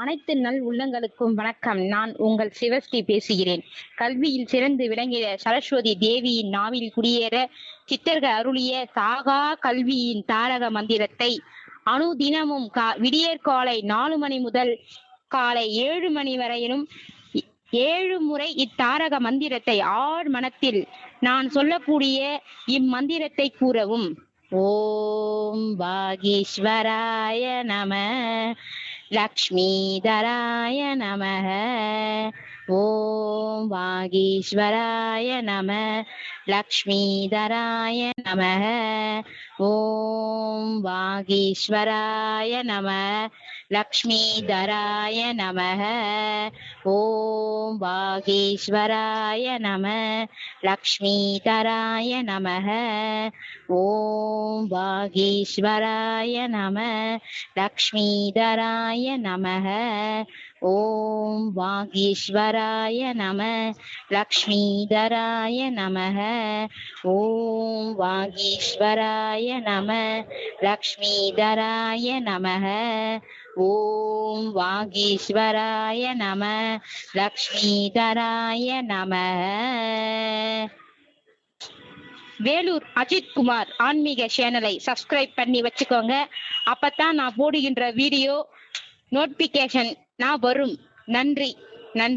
அனைத்து நல் உள்ளங்களுக்கும் வணக்கம். நான் உங்கள் சிவஸ்ரீ பேசுகிறேன். கல்வியில் சிறந்து விளங்கிய சரஸ்வதி தேவியின் நாவில் குடியேற சித்தர்கள் அருளிய சாகா கல்வியின் தாரக மந்திரத்தை அனுதினமும் கா விடியற்காலை நாலு மணி முதல் காலை ஏழு மணி வரையிலும் ஏழு முறை இத்தாரக மந்திரத்தை ஆர் மனத்தில் நான் சொல்லக்கூடிய இம்மந்திரத்தை கூறவும். ஓம் பாகீஸ்வராய நம लक्ष्मीधराय नमः। ॐ वागीश्वराय नमः। लक्ष्मीधराय नमः। ॐ नागेश्वराय नमः। लक्ष्मीधराय नमः। ॐ वागेश्वराय नमः। लक्ष्मीधराय नमः। ॐ वागेश्वराय नमः। लक्ष्मीधराय नमः। ஓம் वागीश्वराय நம लक्ष्मीधराय நமக ஓம் வாகீஸ்வராய நம लक्ष्मीधराय நமக ஓம் வாகீஸ்வராய நம लक्ष्मीधराय नमः வேலூர் அஜித்குமார் ஆன்மீக சேனலை சப்ஸ்கிரைப் பண்ணி வச்சுக்கோங்க. அப்பதான் நான் போடுகின்ற வீடியோ நோட்டிபிகேஷன் நான் வரும். நன்றி. நன்றி.